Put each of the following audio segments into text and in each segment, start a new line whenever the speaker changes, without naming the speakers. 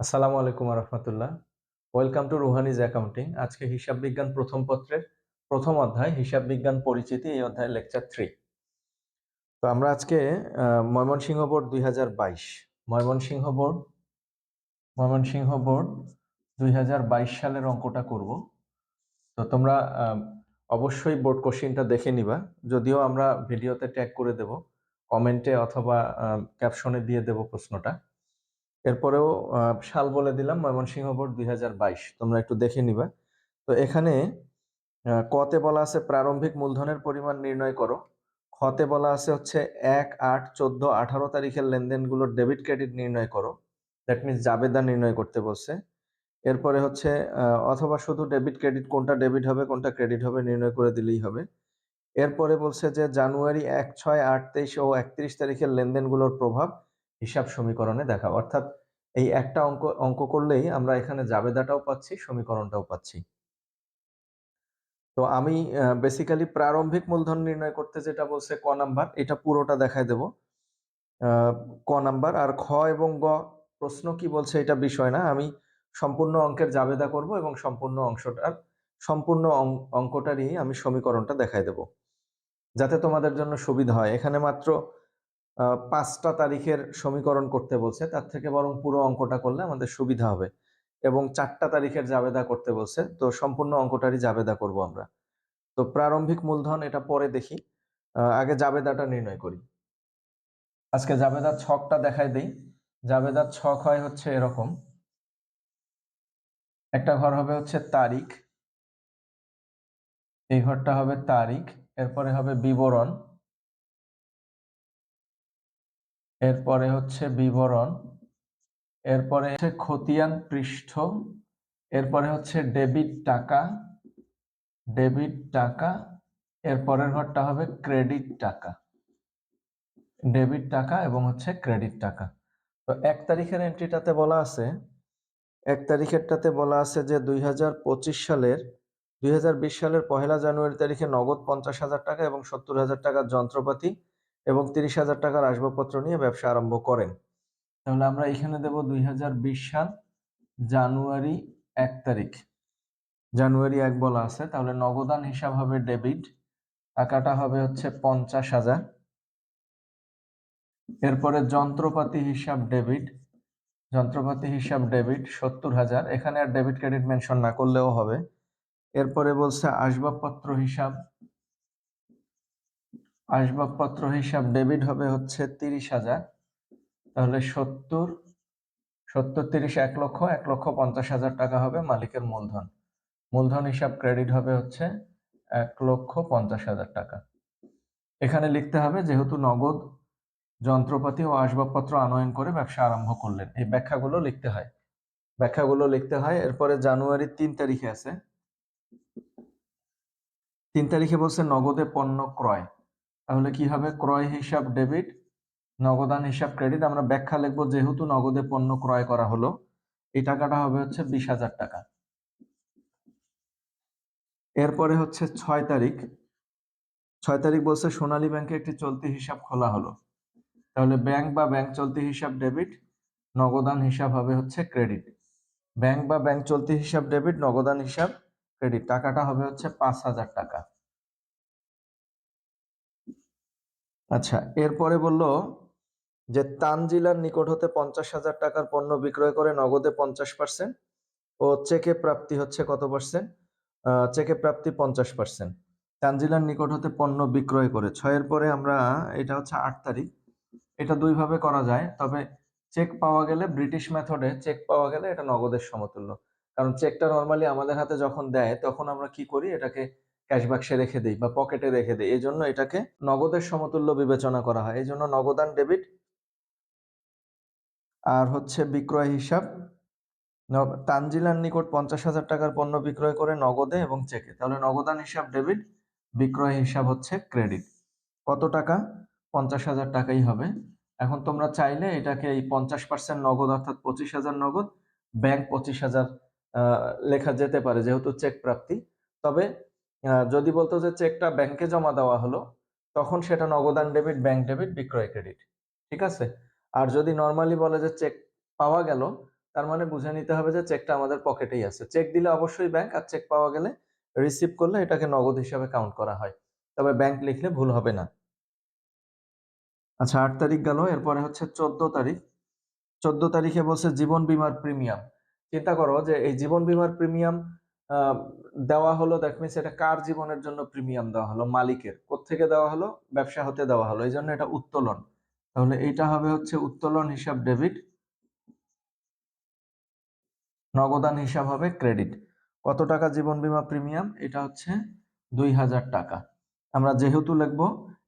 আসসালামু আলাইকুম রহমতুল্লাহ ওয়েলকাম টু রুহানিজ অ্যাকাউন্টিং আজকে হিসাব বিজ্ঞান প্রথম পত্রের প্রথম অধ্যায়, হিসাব বিজ্ঞান পরিচিতি, এই অধ্যায় লেকচার থ্রি তো আমরা আজকে ময়মনসিংহ বোর্ড দুই হাজার বাইশ। ময়মনসিংহ বোর্ড ময়মনসিংহ বোর্ড দুই হাজার বাইশ সালের অঙ্কটা করব। তো তোমরা অবশ্যই বোর্ড কোশ্চিনটা দেখে নিবা। যদিও আমরা ভিডিওতে ট্যাগ করে দেব কমেন্টে অথবা ক্যাপশনে দিয়ে দেব প্রশ্নটা। এরপরেও সাল বলে দিলাম, ময়মনসিংহ বোর্ড দুই হাজার বাইশ। তোমরা একটু দেখে নিবা। তো এখানে কতে বলা আছে প্রারম্ভিক মূলধনের পরিমাণ নির্ণয় করো। খতে বলা আছে হচ্ছে এক আট চোদ্দ আঠারো তারিখের লেনদেনগুলোর ডেবিট ক্রেডিট নির্ণয় করো। দ্যাট মিনস জাবেদা নির্ণয় করতে বলছে। এরপরে হচ্ছে অথবা শুধু ডেবিট ক্রেডিট কোনটা ডেবিট হবে, কোনটা ক্রেডিট হবে নির্ণয় করে দিলেই হবে। এরপরে বলছে যে জানুয়ারি এক ছয় আট তেইশ ও একত্রিশ তারিখের লেনদেনগুলোর প্রভাব হিসাব সমীকরণে দেখা অর্থাৎ এই একটা অঙ্ক অঙ্ক করলেই আমরা এখানে জাবেদাটাও পাচ্ছি, সমীকরণটাও পাচ্ছি। তো আমি বেসিক্যালি প্রারম্ভিক মূলধন নির্ণয় করতে যেটা বলছে ক নাম্বার, এটা পুরোটা দেখায় দেব। ক নাম্বার, আর খ এবং গ, প্রশ্ন কি বলছে এটা বিষয় না, আমি সম্পূর্ণ অঙ্কের জাবেদা করব এবং সম্পূর্ণ অংশটার, সম্পূর্ণ অঙ্কটারই আমি সমীকরণটা দেখায় দেব। যাতে তোমাদের জন্য সুবিধা হয়। এখানে মাত্র পাঁচটা তারিখের সমীকরণ করতে বলছে। তার থেকে বরং পুরো অঙ্কটা করলে আমাদের সুবিধা হবে। এবং চারটা তারিখের জাবেদা করতে বলছে। তো সম্পূর্ণ অঙ্কটারই জাবেদা করব আমরা। তো প্রারম্ভিক মূলধন এটা পরে দেখি। আগে জাবেদাটা নির্ণয় করি। আজকে জাবেদার ছকটা দেখাই দেই। জাবেদার ছক হয় হচ্ছে এরকম। একটা ঘর হবে হচ্ছে তারিখ। এই ঘরটা হবে তারিখ। এরপরে হবে বিবরণ। এরপরে হচ্ছে বিবরণ, এরপরে হচ্ছে খতিয়ান পৃষ্ঠ, এরপরে হচ্ছে ডেবিট টাকা ডেবিট টাকা, এরপরের ঘরটা হবে ক্রেডিট টাকা। ডেবিট টাকা এবং হচ্ছে ক্রেডিট টাকা। তো এক তারিখের এন্ট্রিটাতে বলা আছে, এক তারিখেরটাতে বলা আছে যে দুই হাজার পঁচিশ সালের, দুই হাজার বিশ সালের পহেলা জানুয়ারি তারিখে নগদ পঞ্চাশ হাজার টাকা এবং সত্তর হাজার টাকার যন্ত্রপাতি এবং তিরিশ হাজার টাকার আসবাবপত্র নিয়ে ব্যবসা আরম্ভ করেন। তাহলে আমরা এখানে দেব দুই হাজার বিশ সাল, জানুয়ারি এক তারিখ। জানুয়ারি এক বলা আছে, তাহলে নগদান হিসাব হবে ডেবিট। টাকাটা হবে হচ্ছে পঞ্চাশ হাজার। এরপরে যন্ত্রপাতি হিসাব ডেবিট। যন্ত্রপাতি হিসাব ডেবিট সত্তর হাজার। এখানে আর ডেবিট ক্রেডিট মেনশন না করলেও হবে। এরপরে বলছে আসবাবপত্র হিসাব। আসবাবপত্র হিসাব ডেবিট হবে হচ্ছে তিরিশ হাজার। তাহলে সত্তর সত্তর তিরিশ এক লক্ষ এক লক্ষ পঞ্চাশ হাজার টাকা হবে মালিকের মূলধন। মূলধন হিসাব ক্রেডিট হবে হচ্ছে এক লক্ষ পঞ্চাশ হাজার টাকা। এখানে লিখতে হবে যেহেতু নগদ যন্ত্রপাতি ও আসবাবপত্র আনয়ন করে ব্যবসা আরম্ভ করলেন। এই ব্যাখ্যাগুলো লিখতে হয়। ব্যাখ্যাগুলো লিখতে হয়, এরপরে জানুয়ারির তিন তারিখে আছে। তিন তারিখে বলছে নগদে পণ্য ক্রয়। তাহলে কি হবে? ক্রয় হিসাব ডেবিট, নগদান হিসাব ক্রেডিট। আমরা ব্যাখ্যা লিখব যেহেতু নগদে পণ্য ক্রয় করা হলো। এই টাকাটা হবে হচ্ছে বিশ হাজার টাকা। এরপরে হচ্ছে ছয় তারিখ। ছয় তারিখ বলছে সোনালী ব্যাংকে একটি চলতি হিসাব খোলা হলো। তাহলে ব্যাংক বা ব্যাংক চলতি হিসাব ডেবিট, নগদান হিসাব হবে হচ্ছে ক্রেডিট। ব্যাংক বা ব্যাংক চলতি হিসাব ডেবিট, নগদান হিসাব ক্রেডিট। টাকাটা হবে হচ্ছে পাঁচ হাজার টাকা। আচ্ছা এরপরে বলল যে তানজিলার নিকট হতে পঞ্চাশ হাজার টাকার পণ্য বিক্রয় করে নগদে পঞ্চাশ পার্সেন্ট ও চেকে প্রাপ্তি হচ্ছে কত পার্সেন্ট চেকে প্রাপ্তি পঞ্চাশ পার্সেন্ট তানজিলার নিকট হতে পণ্য বিক্রয় করে, ছয়ের পরে আমরা, এটা হচ্ছে আট তারিখ, এটা দুইভাবে করা যায়, তবে চেক পাওয়া গেলে ব্রিটিশ মেথডে চেক পাওয়া গেলে এটা নগদের সমতুল্য। কারণ চেকটা নর্মালি আমাদের হাতে যখন দেয়, তখন আমরা কি করি, এটাকে ক্যাশ বাক্সে রেখে দিই বা পকেটে রেখে দিই। এই জন্য এটাকে নগদের সমতুল্য বিবেচনা করা হয়। এই জন্য নগদান ডেবিট আর হচ্ছে বিক্রয় হিসাব। তানজিলার নিকট পঞ্চাশ হাজার টাকার পণ্য বিক্রয় করে নগদে এবং চেকে। তাহলে নগদান হিসাব ডেবিট, বিক্রয় হিসাব হচ্ছে ক্রেডিট। কত টাকা? পঞ্চাশ হাজার টাকাই হবে। এখন তোমরা চাইলে এটাকে এই পঞ্চাশ পার্সেন্ট নগদ অর্থাৎ পঁচিশ হাজার নগদ, ব্যাংক পঁচিশ হাজার লেখা যেতে পারে যেহেতু চেক প্রাপ্তি। তবে যদি বলতো যে চেকটা ব্যাংকে জমা দেওয়া হলো, তখন সেটা নগদান ডেবিট ব্যাংক ডেবিট বিক্রয় ক্রেডিট ঠিক আছে? আর যদি নর্মালি বলে যে চেক পাওয়া গেল, তার মানে বুঝে নিতে হবে যে চেকটা আমাদের পকেটেই আছে। চেক দিলে অবশ্যই ব্যাংক আর চেক পাওয়া গেলে রিসিভ করলে এটাকে নগদ হিসাবে কাউন্ট করা হয়। তবে ব্যাংক লিখলে ভুল হবে না। আচ্ছা আট তারিখ গেল, এরপরে হচ্ছে চোদ্দ তারিখ। চোদ্দ তারিখে বলছে জীবন বীমার প্রিমিয়াম চিন্তা করো যে এই জীবন বীমার প্রিমিয়াম দেওয়া হলো দ্যাট মিনস এটা কার জীবনের জন্য প্রিমিয়াম দেওয়া হলো? মালিকের। কোত্থেকে দেওয়া হলো? ব্যবসা হতে দেওয়া হলো। এই জন্য এটা উত্তোলন। তাহলে এইটা হবে হচ্ছে উত্তোলন হিসাব ডেবিট নগদান হিসাব হবে ক্রেডিট কত টাকা জীবন বীমা প্রিমিয়াম এটা হচ্ছে দুই হাজার টাকা। আমরা যেহেতু লিখব,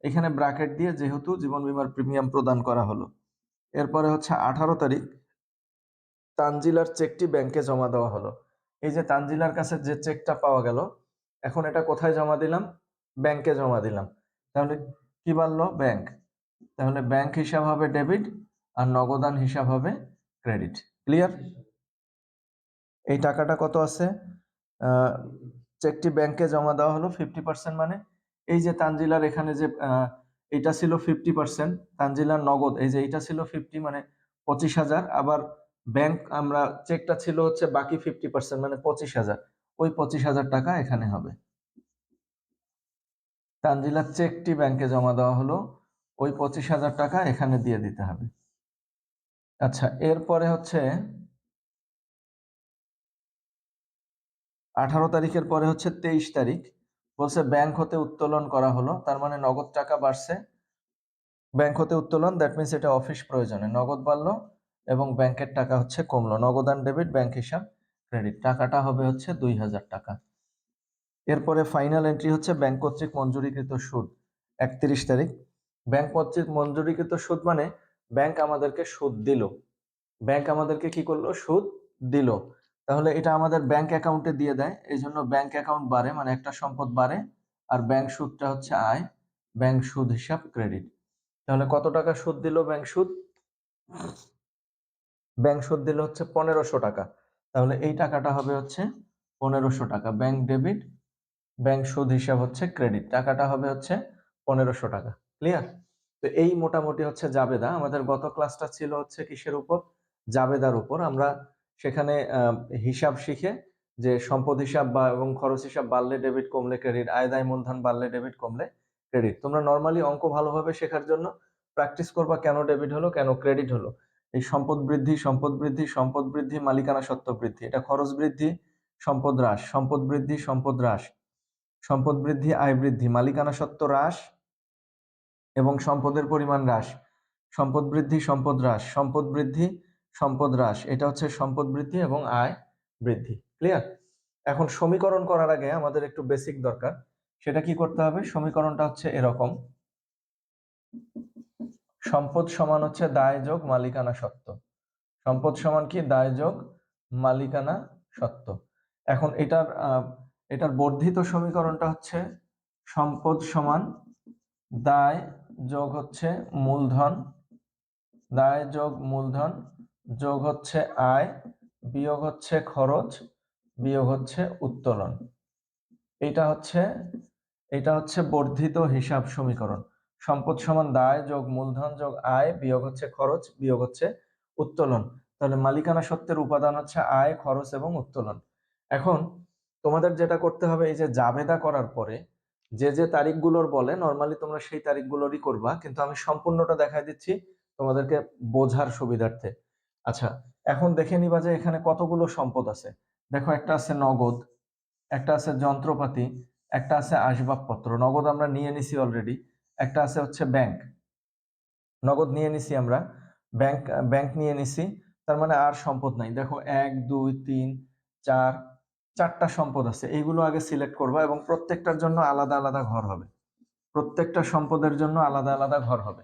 এখানে ব্র্যাকেট দিয়ে যেহেতু জীবন বীমার প্রিমিয়াম প্রদান করা হলো। এরপরে হচ্ছে আঠারো তারিখ, তানজিলার চেকটি ব্যাংকে জমা দেওয়া হলো। এই যে তানজিলার কাছে যে চেকটা পাওয়া গেল, এখন এটা কোথায় জমা দিলাম? ব্যাংকে জমা দিলাম। তাহলে কি বাড়লো? ব্যাংক তাহলে ব্যাংক হিসাব হবে ডেবিট আর নগদান হিসাব হবে ক্রেডিট ক্লিয়ার এই টাকাটা কত আছে? চেকটি ব্যাংকে জমা দেওয়া হলো ফিফটি পার্সেন্ট মানে। এই যে তানজিলার এখানে যে এটা ছিল ফিফটি পার্সেন্ট তানজিলার নগদ, এই যে এটা ছিল ফিফটি মানে পঁচিশ হাজার, আবার ব্যাংক আমরা চেকটা ছিল হচ্ছে বাকি ফিফটি পার্সেন্ট মানে পঁচিশ হাজার। ওই পঁচিশ হাজার টাকা এখানে হবে। তানজিলার চেকটি ব্যাংকে জমা দেওয়া হলো। ওই পঁচিশ হাজার টাকা এখানে দিয়ে দিতে হবে। আচ্ছা এরপরে হচ্ছে আঠারো তারিখের পরে হচ্ছে তেইশ তারিখ। বলছে ব্যাংক হতে উত্তোলন করা হলো। তার মানে নগদ টাকা বাড়ছে। ব্যাংক হতে উত্তোলন দ্যাট মিনস এটা অফিস প্রয়োজনে। নগদ বাড়লো। এবং ব্যাংকের টাকা হচ্ছে কমলো। নগদান ডেবিট ব্যাংক হিসাব ক্রেডিট। টাকাটা হবে হচ্ছে দুই হাজার টাকা। এরপরে ফাইনাল এন্ট্রি হচ্ছে ব্যাংক কর্তৃক মঞ্জুরিকৃত সুদ। একত্রিশ তারিখ। ব্যাংক কর্তৃক মঞ্জুরিকৃত সুদ মানে ব্যাংক আমাদেরকে সুদ দিল। ব্যাংক আমাদেরকে কি করল? সুদ দিল। তাহলে এটা আমাদের ব্যাংক অ্যাকাউন্টে দিয়ে দেয়। এই জন্য ব্যাংক অ্যাকাউন্ট বাড়ে মানে একটা সম্পদ বাড়ে। আর ব্যাংক সুদটা হচ্ছে আয়, ব্যাংক সুদ হিসাব ক্রেডিট। তাহলে কত টাকা সুদ দিল ব্যাংক সুদ? ব্যাংক সুদ দিল হচ্ছে পনেরোশো টাকা। তাহলে এই টাকাটা হবে হচ্ছে পনেরোশো টাকা। ব্যাংক ডেবিট ব্যাংক সুদ হিসাব হচ্ছে ক্রেডিট টাকাটা হবে হচ্ছে পনেরোশো টাকা। ক্লিয়ার তো এই মোটামুটি হচ্ছে জাবেদা। আমাদের গত ক্লাসটা ছিল হচ্ছে কিসের উপর? জাবেদার উপর। আমরা সেখানে হিসাব শিখে যে সম্পদ হিসাব বা, এবং খরচ হিসাব বাড়লে ডেবিট কমলে ক্রেডিট আয় দায় মূলধন বাড়লে ডেবিট কমলে ক্রেডিট তোমরা নর্মালি অঙ্ক ভালোভাবে শেখার জন্য প্র্যাকটিস করবা কেন ডেবিট হলো, কেন ক্রেডিট হলো। এই সম্পদ বৃদ্ধি সম্পদ বৃদ্ধি সম্পদ বৃদ্ধি, মালিকানা সত্ত্ব বৃদ্ধি। এটা খরচ বৃদ্ধি, সম্পদ হ্রাস। সম্পদ বৃদ্ধি, সম্পদ হ্রাস। সম্পদ বৃদ্ধি, আয় বৃদ্ধি। মালিকানা সত্ত্ব হ্রাস এবং সম্পদের পরিমাণ হ্রাস। সম্পদ বৃদ্ধি, সম্পদ হ্রাস। সম্পদ বৃদ্ধি, সম্পদ হ্রাস। এটা হচ্ছে সম্পদ বৃদ্ধি এবং আয় বৃদ্ধি। ক্লিয়ার এখন সমীকরণ করার আগে আমাদের একটু বেসিক দরকার। সেটা কি করতে হবে? সমীকরণটা হচ্ছে এরকম। সম্পদ সমান হচ্ছে দায় যোগ মালিকানা সত্ত্ব। সম্পদ সমান কি? দায় যোগ মালিকানা সত্ত্ব। এখন এটার এটার বর্ধিত সমীকরণটা হচ্ছে সম্পদ সমান দায় যোগ হচ্ছে মূলধন, দায় যোগ মূলধন যোগ হচ্ছে আয়, বিয়োগ হচ্ছে খরচ, বিয়োগ হচ্ছে উত্তোলন। এটা হচ্ছে এটা হচ্ছে বর্ধিত হিসাব সমীকরণ। সম্পদ সমান দায়, যোগ মূলধন, যোগ আয়, বিয়োগ হচ্ছে খরচ, বিয়োগ হচ্ছে উত্তোলন। তাহলে মালিকানা সত্ত্বের উপাদান হচ্ছে আয়, খরচ এবং উত্তোলন। এখন তোমাদের যেটা করতে হবে, এই যে জাবেদা করার পরে যে যে তারিখগুলোর বলে নর্মালি তোমরা সেই তারিখগুলোরই করবা, কিন্তু আমি সম্পূর্ণটা দেখাই দিচ্ছি তোমাদেরকে বোঝার সুবিধার্থে। আচ্ছা এখন দেখে নিবা যে এখানে কতগুলো সম্পদ আছে। দেখো, একটা আছে নগদ, একটা আছে যন্ত্রপাতি, একটা আছে আসবাবপত্র। নগদ আমরা নিয়ে নিছি অলরেডি একটা আছে হচ্ছে ব্যাংক নগদ নিয়ে নিছি আমরা। ব্যাংক ব্যাংক নিয়ে নিছি। তার মানে আর সম্পদ নাই। দেখো, এক, দুই, তিন, চার, চারটা সম্পদ আছে। এইগুলো আগে সিলেক্ট করবা এবং প্রত্যেকটার জন্য আলাদা আলাদা ঘর হবে। প্রত্যেকটা সম্পদের জন্য আলাদা আলাদা ঘর হবে।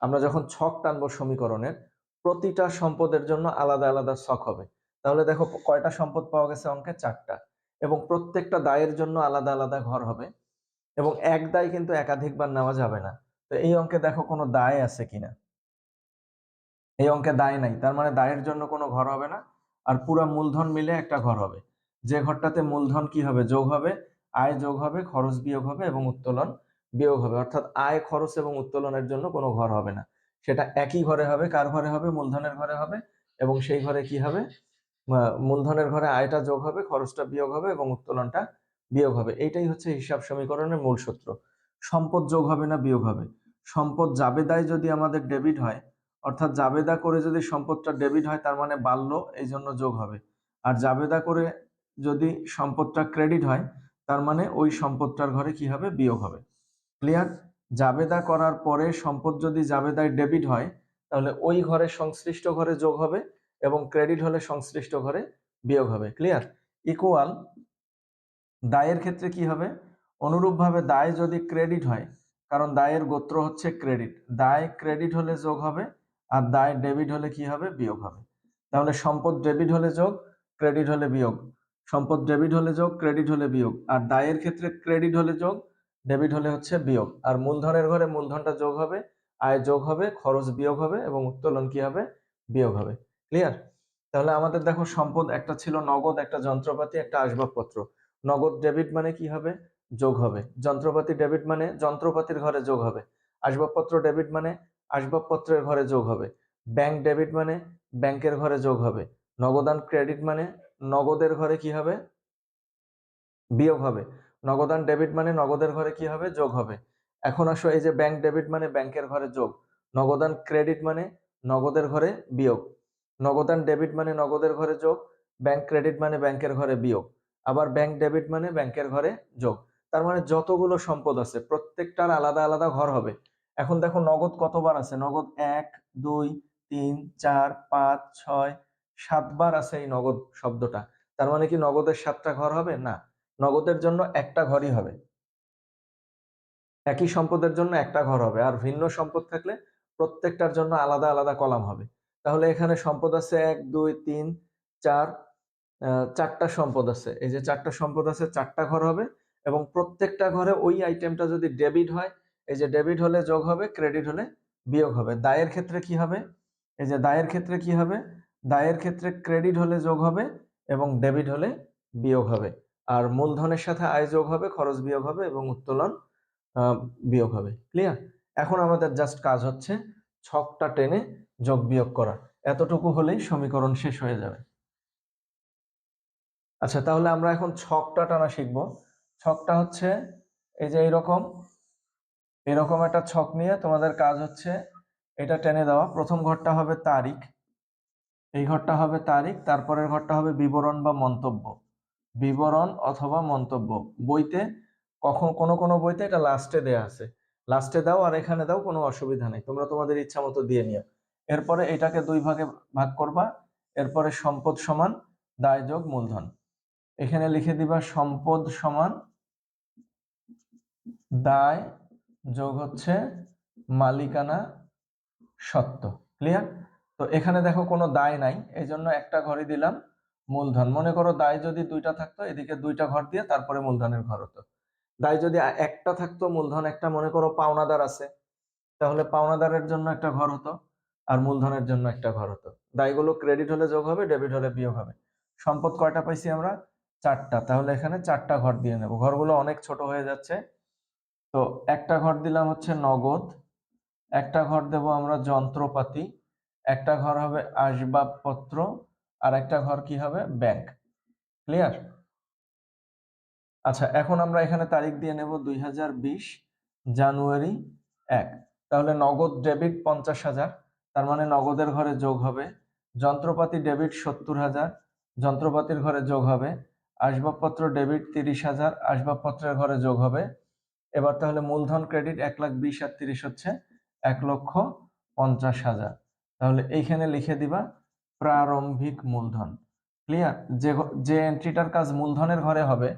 আমরা যখন ছক টানবো সমীকরণের, প্রতিটা সম্পদের জন্য আলাদা আলাদা ছক হবে। তাহলে দেখো, কয়টা সম্পদ পাওয়া গেছে অঙ্কে? চারটা। এবং প্রত্যেকটা দায়ের জন্য আলাদা আলাদা ঘর হবে। এবং এক দায় কিন্তু একাধিকবার নেওয়া যাবে না। তো এই অঙ্কে দেখো কোনো দায় আছে কিনা? এই অঙ্কে দায় নাই। তার মানে দায়ের জন্য কোনো ঘর হবে না। আর পুরো মূলধন মিলে একটা ঘর হবে। যে ঘরটাতে মূলধন কি হবে? যোগ হবে, আয় যোগ হবে, খরচ বিয়োগ হবে এবং উত্তোলন বিয়োগ হবে। অর্থাৎ আয়, খরচ এবং উত্তোলনের জন্য কোনো ঘর হবে না। সেটা একই ঘরে হবে, কার ঘরে হবে? মূলধনের ঘরে হবে এবং সেই ঘরে কি হবে? মূলধনের ঘরে আয়টা যোগ হবে, খরচটা বিয়োগ হবে এবং উত্তোলনটা বিয়োগ হবে। এইটাই হচ্ছে হিসাব সমীকরণের মূল সূত্র। সম্পদ যোগ হবে না বিয়োগ হবে। সম্পদ জাবেদায় যদি আমাদের ডেবিট হয়, অর্থাৎ জাবেদা করে যদি সম্পদটা ডেবিট হয়, তার মানে বাড়ল এই জন্য যোগ হবে। আর জাবেদা করে যদি সম্পদটা ক্রেডিট হয়, তার মানে ওই সম্পদটার ঘরে কি হবে? বিয়োগ হবে। ক্লিয়ার জাবেদা করার পরে সম্পদ যদি জাবেদায় ডেবিট হয়, তাহলে ওই ঘরে সংশ্লিষ্ট ঘরে যোগ হবে এবং ক্রেডিট হলে সংশ্লিষ্ট ঘরে বিয়োগ হবে। ক্লিয়ার ইকুয়াল দায়ের ক্ষেত্রে কি হবে? অনুরূপভাবে দায় যদি ক্রেডিট হয়, কারণ দায়ের গোত্র হচ্ছে ক্রেডিট দায় ক্রেডিট হলে যোগ হবে আর দায় ডেবিট হলে কি হবে? বিয়োগ হবে। তাহলে সম্পদ ডেবিট হলে যোগ ক্রেডিট হলে বিয়োগ। সম্পদ ডেবিট হলে যোগ ক্রেডিট হলে বিয়োগ। আর দায়ের ক্ষেত্রে ক্রেডিট হলে যোগ ডেবিট হলে হচ্ছে বিয়োগ। আর মূলধনের ঘরে মূলধনটা যোগ হবে, আয় যোগ হবে, খরচ বিয়োগ হবে এবং উত্তোলন কি হবে? বিয়োগ হবে। ক্লিয়ার তাহলে আমাদের দেখো সম্পদ একটা ছিল নগদ, একটা যন্ত্রপাতি, একটা আসবাবপত্র। নগদ ডেবিট মানে কি হবে? যোগ হবে। যন্ত্রপাতি ডেবিট মানে যন্ত্রপাতির ঘরে যোগ হবে। আসবাবপত্র ডেবিট মানে আসবাবপত্রের ঘরে যোগ হবে। ব্যাংক ডেবিট মানে ব্যাংকের ঘরে যোগ হবে। নগদান ক্রেডিট মানে নগদের ঘরে কি হবে? বিয়োগ হবে। নগদান ডেবিট মানে নগদের ঘরে কি হবে? যোগ হবে। এখন আসো, এই যে ব্যাংক ডেবিট মানে ব্যাংকের ঘরে যোগ। নগদান ক্রেডিট মানে নগদের ঘরে বিয়োগ। নগদান ডেবিট মানে নগদের ঘরে যোগ। ব্যাংক ক্রেডিট মানে ব্যাংকের ঘরে বিয়োগ। আবার ব্যাংক ডেবিট মানে ব্যাংকের ঘরে যোগ। তার মানে যতগুলো সম্পদ আছে, প্রত্যেকটার আলাদা আলাদা ঘর হবে। এখন দেখো নগদ কতবার আছে? নগদ এক, দুই, তিন, চার, পাঁচ, ছয়, সাতবার আছে এই নগদ শব্দটা। তার মানে কি নগদের সাতটা ঘর হবে? না। নগদের জন্য একটা ঘরই হবে। একই সম্পদের জন্য একটা ঘর হবে। আর ভিন্ন সম্পদ থাকলে প্রত্যেকটার জন্য আলাদা আলাদা কলাম হবে। তাহলে এখানে সম্পদ আছে এক, দুই, তিন, চার চারটা সম্পদ আছে। এই যে চারটা সম্পদ আছে, চারটা ঘর হবে এবং প্রত্যেকটা ঘরে ওই আইটেমটা যদি ডেবিট হয়, এই যে ডেবিট হলে যোগ হবে ক্রেডিট হলে বিয়োগ হবে। দায়ের ক্ষেত্রে কি হবে? এই যে দায়ের ক্ষেত্রে কি হবে? দায়ের ক্ষেত্রে ক্রেডিট হলে যোগ হবে এবং ডেবিট হলে বিয়োগ হবে। আর মূলধনের সাথে আয় যোগ হবে, খরচ বিয়োগ হবে এবং উত্তোলন বিয়োগ হবে। ক্লিয়ার এখন আমাদের জাস্ট কাজ হচ্ছে ছকটা টেনে যোগ বিয়োগ করা। এতটুকু হলেই সমীকরণ শেষ হয়ে যাবে। আচ্ছা তাহলে আমরা এখন ছকটা টানা শিখব। ছকটা হচ্ছে এই যে এইরকম, এরকম একটা ছক নিয়ে তোমাদের কাজ হচ্ছে এটা টেনে দেওয়া। প্রথম ঘরটা হবে তারিখ, এই ঘরটা হবে তারিখ, তারপরের ঘরটা হবে বিবরণ বা মন্তব্য। বিবরণ অথবা মন্তব্য। বইতে কখন, কোনো কোনো বইতে এটা লাস্টে দেয়া আছে। লাস্টে দাও আর এখানে দাও, কোনো অসুবিধা নেই। তোমরা তোমাদের ইচ্ছা মতো দিয়ে নিও। এরপরে এটাকে দুই ভাগে ভাগ করবা। এরপরে সম্পদ সমান, দায় যোগ, মূলধন। এখানে লিখে দিবা সম্পদ সমান দায় যোগ হচ্ছে মালিকানা সত্ত্ব ক্লিয়ার তো এখানে দেখো কোনো দায় নাই এই জন্য একটা ঘরই দিলাম মূলধন। মনে করো দায় যদি দুইটা থাকতো, এদিকে দুইটা ঘর দিয়ে তারপরে মূলধনের ঘর হতো। দায় যদি একটা থাকতো, মূলধন একটা মনে করো পাওনাদার আছে, তাহলে পাওনাদারের জন্য একটা ঘর হতো আর মূলধনের জন্য একটা ঘর হতো। দায়গুলো ক্রেডিট হলে যোগ হবে ডেবিট হলে বিয়োগ হবে। সম্পদ কয়টা পাইছি আমরা? চারটা, তাহলে এখানে চারটা ঘর দিয়ে নেব। ঘরগুলো অনেক ছোট হয়ে যাচ্ছে। তো একটা ঘর দিলাম হচ্ছে নগদ, একটা ঘর দেব আমরা যন্ত্রপাতি, একটা ঘর হবে আসবাবপত্র, আর একটা ঘর কি হবে? ব্যাংক। ক্লিয়ার? আচ্ছা এখন আমরা এখানে তারিখ দিয়ে নেব দুই হাজার বিশ, জানুয়ারি এক। তাহলে নগদ ডেবিট পঞ্চাশ হাজার, তার মানে নগদের ঘরে যোগ হবে। যন্ত্রপাতি ডেবিট সত্তর হাজার, যন্ত্রপাতির ঘরে যোগ হবে আসবাবপত্র ডেবিট তিরিশ হাজার, আসবাবপত্রের ঘরে যোগ হবে। এবার তাহলে মূলধন ক্রেডিট এক লাখ বিশ আর তিরিশ হচ্ছে এক লক্ষ পঞ্চাশ হাজার। তাহলে এইখানে লিখে দিবা প্রারম্ভিক মূলধন। ক্লিয়ার যে যে এন্ট্রিটার কাজ মূলধনের ঘরে হবে,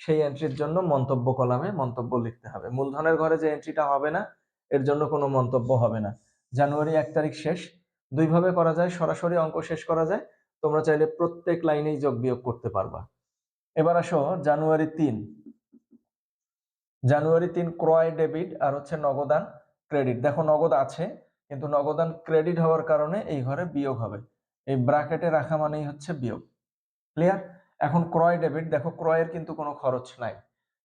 সেই এন্ট্রির জন্য মন্তব্য কলামে মন্তব্য লিখতে হবে। মূলধনের ঘরে যে এন্ট্রিটা হবে না, এর জন্য কোনো মন্তব্য হবে না। জানুয়ারি এক তারিখ শেষ। দুইভাবে করা যায়, সরাসরি অঙ্ক শেষ করা যায়। তোমরা চাইলে প্রত্যেক লাইনেই যোগ বিয়োগ করতে পারবা। এবার আসো, জানুয়ারি তিন। জানুয়ারি তিন ক্রয় ডেবিট আর হচ্ছে নগদান ক্রেডিট। দেখো নগদ আছে, কিন্তু নগদান ক্রেডিট হওয়ার কারণে এই ঘরে বিয়োগ হবে। এই ব্র্যাকেটে রাখা মানেই হচ্ছে বিয়োগ। ক্লিয়ার? এখন ক্রয় ডেবিট, দেখো ক্রয়ের কিন্তু কোনো খরচ নাই।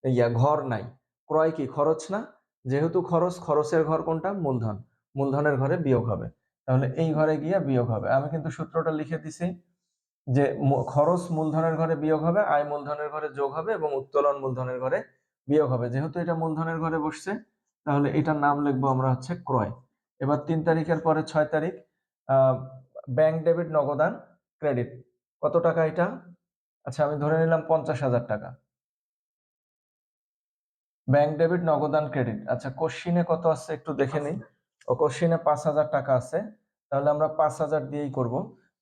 ইয়া ঘর নাই। ক্রয় কি? খরচ না? যেহেতু খরচ, খরচের ঘর কোনটা? মূলধন। মূলধনের ঘরে বিয়োগ হবে। তাহলে এই ঘরে গিয়ে বিয়োগ হবে। আমি কিন্তু সূত্রটা লিখে দিছি যে খরচ মূলধনের ঘরে বিয়োগ হবে আয় মূলধনের ঘরে যোগ হবে এবং উত্তোলন মূলধনের ঘরে বিয়োগ হবে। যেহেতু এটা মূলধনের ঘরে বসছে তাহলে এটার নাম লিখব আমরা হচ্ছে ক্রয়। এবার তিন তারিখের পরে ছয় তারিখ ব্যাংক ডেবিট নগদান ক্রেডিট কত টাকা এটা? আচ্ছা আমি ধরে নিলাম পঞ্চাশ হাজার টাকা। ব্যাংক ডেবিট নগদান ক্রেডিট আচ্ছা কোশ্চিনে কত আছে একটু দেখে নিই। ও কোশ্চিনে পাঁচ হাজার টাকা আছে। তাহলে আমরা পাঁচ হাজার দিয়েই করব।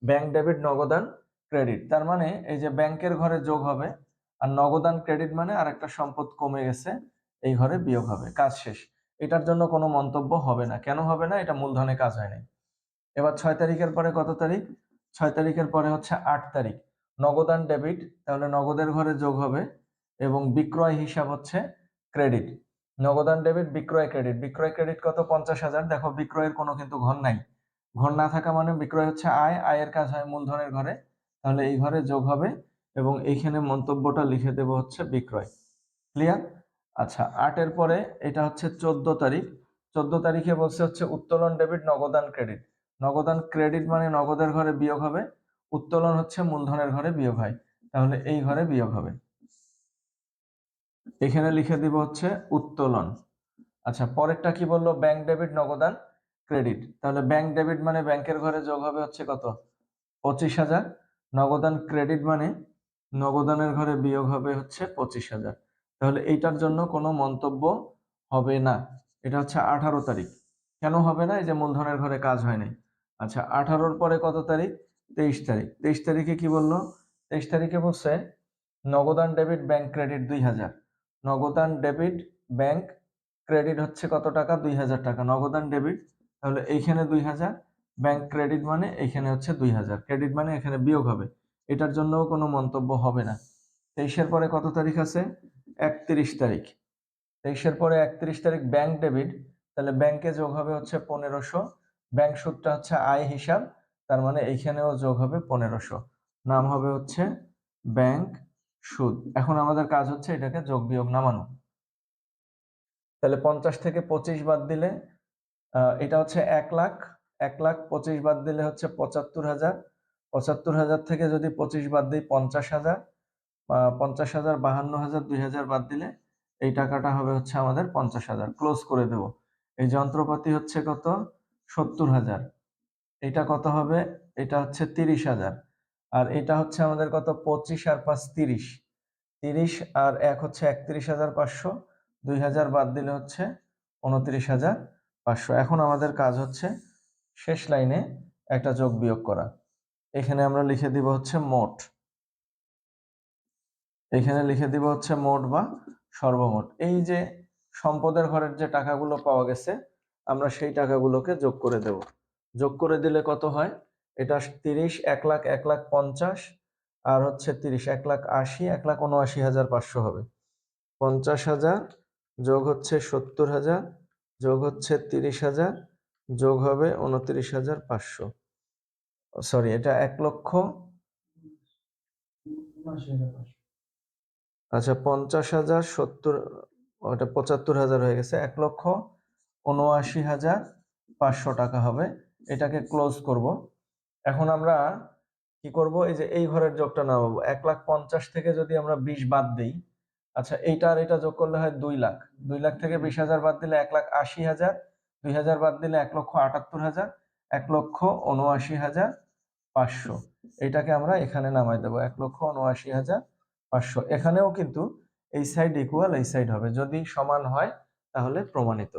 ব্যাংক ডেবিট নগদান ক্রেডিট তার মানে এই যে ব্যাংকের ঘরে যোগ হবে আর নগদান ক্রেডিট মানে আর একটা সম্পদ কমে গেছে, এই ঘরে বিয়োগ হবে, কাজ শেষ। এটার জন্য কোনো মন্তব্য হবে না। কেন হবে না? এটা মূলধনে কাজ হয় নাই এবার ছয় তারিখের পরে কত তারিখ? ছয় তারিখের পরে হচ্ছে আট তারিখ। নগদান ডেবিট তাহলে নগদের ঘরে যোগ হবে এবং বিক্রয় হিসাব হচ্ছে ক্রেডিট নগদান ডেবিট বিক্রয় ক্রেডিট বিক্রয় ক্রেডিট কত? পঞ্চাশ হাজার। দেখো বিক্রয়ের কোনো কিন্তু ঘর নাই। ঘর না থাকা মানে বিক্রয় হচ্ছে আয়, আয়ের কাজ হয় মূলধনের ঘরে। তাহলে এই ঘরে যোগ হবে এবং এইখানে মন্তব্যটা লিখে দেব হচ্ছে বিক্রয়। ক্লিয়ার আচ্ছা আটের পরে এটা হচ্ছে চোদ্দ তারিখ। চোদ্দ তারিখে বলছে হচ্ছে উত্তোলন ডেবিট নগদান ক্রেডিট। নগদান ক্রেডিট মানে নগদের ঘরে বিয়োগ হবে, উত্তোলন হচ্ছে মূলধনের ঘরে বিয়োগ হয়। তাহলে এই ঘরে বিয়োগ হবে। এখানে লিখে দিব হচ্ছে উত্তোলন। আচ্ছা পরেরটা কি বলল? ব্যাংক ডেবিট নগদান ক্রেডিট। তাহলে ব্যাংক ডেবিট মানে ব্যাংকের ঘরে যোগ হবে হচ্ছে কত? পঁচিশ হাজার। নগদান ক্রেডিট মানে নগদানের ঘরে বিয়োগ হবে হচ্ছে পঁচিশ হাজার। তাহলে এইটার জন্য কোনো মন্তব্য হবে না। এটা হচ্ছে আঠারো তারিখ। কেন হবে না? এই যে মূলধনের ঘরে কাজ হয় নাই। আচ্ছা আঠারোর পরে কত তারিখ? তেইশ তারিখ। তেইশ তারিখে কি বলল? তেইশ তারিখে বলছে, নগদান ডেবিট ব্যাংক ক্রেডিট দুই হাজার। নগদান ডেবিট ব্যাংক ক্রেডিট হচ্ছে কত টাকা? দুই হাজার টাকা। নগদান ডেবিট, তাহলে এইখানে দুই হাজার। ব্যাংক ক্রেডিট মানে এখানে হচ্ছে দুই হাজার। ক্রেডিট মানে এখানে বিয়োগ হবে। এটার জন্যও কোনো মন্তব্য হবে না। তেইশের পরে কত তারিখ আছে? একত্রিশ তারিখ। তেইশের পরে একত্রিশ তারিখ ব্যাংক ডেবিট তাহলে ব্যাংকে যোগ হবে হচ্ছে পনেরোশো। ব্যাংক সুদটা হচ্ছে আয় হিসাব। তার মানে এইখানেও যোগ হবে পনেরোশো। নাম হবে হচ্ছে ব্যাংক সুদ। এখন আমাদের কাজ হচ্ছে এটাকে যোগ বিয়োগ নামানো। তাহলে পঞ্চাশ থেকে পঁচিশ বাদ দিলে এটা হচ্ছে এক লাখ। এক লাখ পঁচিশ বাদ দিলে হচ্ছে পঁচাত্তর হাজার। পঁচাত্তর হাজার থেকে যদি পঁচিশ বাদ দিই পঞ্চাশ হাজার পঞ্চাশ হাজার, বাহান্ন হাজার, দুই হাজার বাদ দিলে এই টাকাটা হবে হচ্ছে আমাদের পঞ্চাশ হাজার। ক্লোজ করে দেব। এই যন্ত্রপাতি হচ্ছে কত? সত্তর হাজার। এটা কত হবে? এটা হচ্ছে তিরিশ হাজার। আর এটা হচ্ছে আমাদের কত? পঁচিশ আর পাঁচ তিরিশ। তিরিশ আর এক হচ্ছে একত্রিশ হাজার পাঁচশো। দুই হাজার বাদ দিলে হচ্ছে উনত্রিশ হাজার পাঁচশো। এখন আমাদের কাজ হচ্ছে শেষ লাইনে একটা যোগ বিয়োগ করা। এখানে আমরা লিখে দিব হচ্ছে মোট। এখানে লিখে দিব হচ্ছে মোট বা সর্বমোট। এই যে সম্পদের ঘরের যে টাকাগুলো পাওয়া গেছে, আমরা সেই টাকাগুলোকে যোগ করে দেব। যোগ করে দিলে কত হয়? এটা তিরিশ, এক লাখ এক লাখ পঞ্চাশ, আর হচ্ছে তিরিশ, এক লাখ আশি, এক লাখ উনআশি হাজার পাঁচশো হবে। পঞ্চাশ হাজার যোগ হচ্ছে সত্তর হাজার, যোগ হচ্ছে তিরিশ হাজার যোগ হবে উনত্রিশ হাজার পাঁচশো। সরি এটা এক লক্ষ? আচ্ছা পঞ্চাশ হাজার সত্তর, ওটা পঁচাত্তর হাজার হয়ে গেছে, এক লক্ষ উনআশি হাজার পাঁচশো টাকা হবে। এটাকে ক্লোজ করব। এখন আমরা কি করব? এই যে এই ঘরের যোগটা নামাবো। এক লাখ পঞ্চাশ থেকে যদি আমরা বিশ বাদ দিই আচ্ছা এইটা আর এটা যোগ করলে হয় দুই লাখ। দুই লাখ থেকে বিশ হাজার বাদ দিলে এক লাখ আশি হাজার। দুই হাজার বাদ দিলে এক লক্ষ আটাত্তর হাজার, এক লক্ষ উনআশি হাজার পাঁচশো। এটাকে আমরা এখানে নামাই দেবো, এক লক্ষ উনআশি হাজার পাঁচশো। এখানেও কিন্তু এই সাইড ইকুয়াল এই সাইড হবে। যদি সমান হয়, তাহলে প্রমাণিত।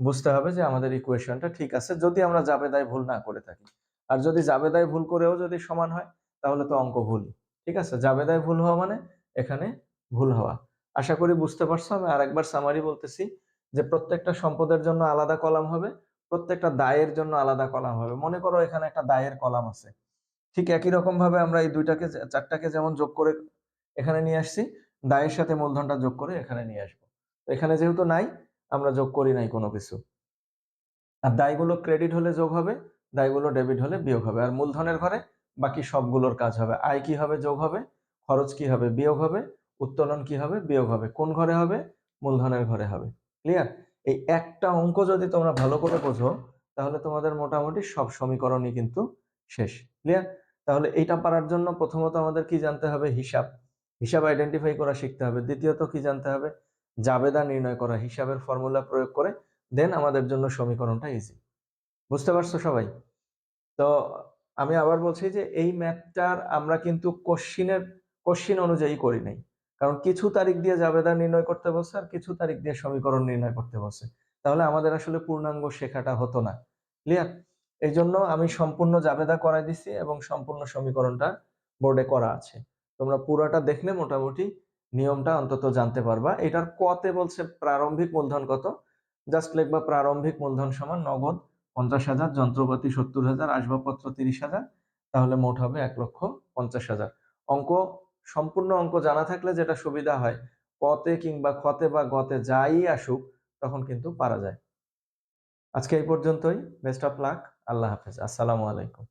বুঝতে হবে যে আমাদের ইকুয়েশনটা ঠিক আছে, যদি আমরা জাবেদায় ভুল না করে থাকি। আর যদি জাবেদায় ভুল করেও যদি সমান হয়, তাহলে তো অঙ্ক ভুলই। ঠিক আছে? জাবেদায় ভুল হওয়া মানে এখানে ভুল হওয়া। আশা করি বুঝতে পারছ, আমি আরেকবার সামারি বলতেছি। যে প্রত্যেকটা সম্পদের জন্য আলাদা কলাম হবে, প্রত্যেকটা দায়ের জন্য আলাদা কলাম হবে। মনে করো এখানে একটা দায়ের কলাম আছে। ঠিক একই রকম ভাবে আমরা এই দুইটাকে চারটাকে যেমন যোগ করে এখানে নিয়ে আসছি, দায়ের সাথে মূলধনটা যোগ করে এখানে নিয়ে আসব। এখানে যেহেতু নাই, আমরা যোগ করি নাই কোনো কিছু। আর দায়গুলো ক্রেডিট হলে যোগ হবে, দায়গুলো ডেবিট হলে বিয়োগ হবে। আর মূলধনের ঘরে বাকি সবগুলোর কাজ হবে। আয় কি হবে, যোগ হবে, খরচ কি হবে, বিয়োগ হবে, উত্তোলন কি হবে, বিয়োগ হবে। কোন ঘরে হবে, মূলধনের ঘরে হবে। ক্লিয়ার এই একটা অঙ্ক যদি তোমরা ভালো করে বোঝো, তাহলে তোমাদের মোটামুটি সব সমীকরণই কিন্তু শেষ। ক্লিয়ার তাহলে এইটা পারার জন্য প্রথমত আমাদের কি জানতে হবে? হিসাব। হিসাব আইডেন্টিফাই করা শিখতে হবে। দ্বিতীয়ত কি জানতে হবে? জাবেদা নির্ণয় করা, হিসাবের ফর্মুলা প্রয়োগ করে দেন আমাদের জন্য সমীকরণটা ইজি বুঝতে পারছ সবাই? তো আমি আবার বলছি যে এই ম্যাথটার আমরা কিন্তু কোশ্চিনের কোশ্চিন অনুযায়ী করি নাই। কারণ কিছু তারিখ দিয়ে জাবেদা নির্ণয় করতে বলছে আর কিছু তারিখ দিয়ে সমীকরণ নির্ণয় করতে বলছে। তাহলে আমাদের আসলে পূর্ণাঙ্গ শেখাটা হতো না। ক্লিয়ার এই জন্য আমি সম্পূর্ণ জাবেদা করাই দিছি এবং সম্পূর্ণ সমীকরণটা বোর্ডে করা আছে। তোমরা পুরোটা দেখলে মোটামুটি নিয়মটা অন্তত জানতে পারবা। এটার কতে বলছে প্রারম্ভিক মূলধন কত? জাস্ট লিখবা প্রারম্ভিক মূলধন সমান নগদ পঞ্চাশ হাজার, যন্ত্রপাতি সত্তর হাজার, আসবাবপত্র তিরিশ হাজার, তাহলে মোট হবে এক লক্ষ পঞ্চাশ হাজার। অঙ্ক সম্পূর্ণ অঙ্ক জানা থাকলে যেটা সুবিধা হয় কতে কিংবা ক্ষতে বা গতে যাই আসুক, তখন কিন্তু পারা যায়। আজকে এই পর্যন্তই। বেস্ট অফ লাক আল্লাহ হাফেজ। আসসালামু আলাইকুম।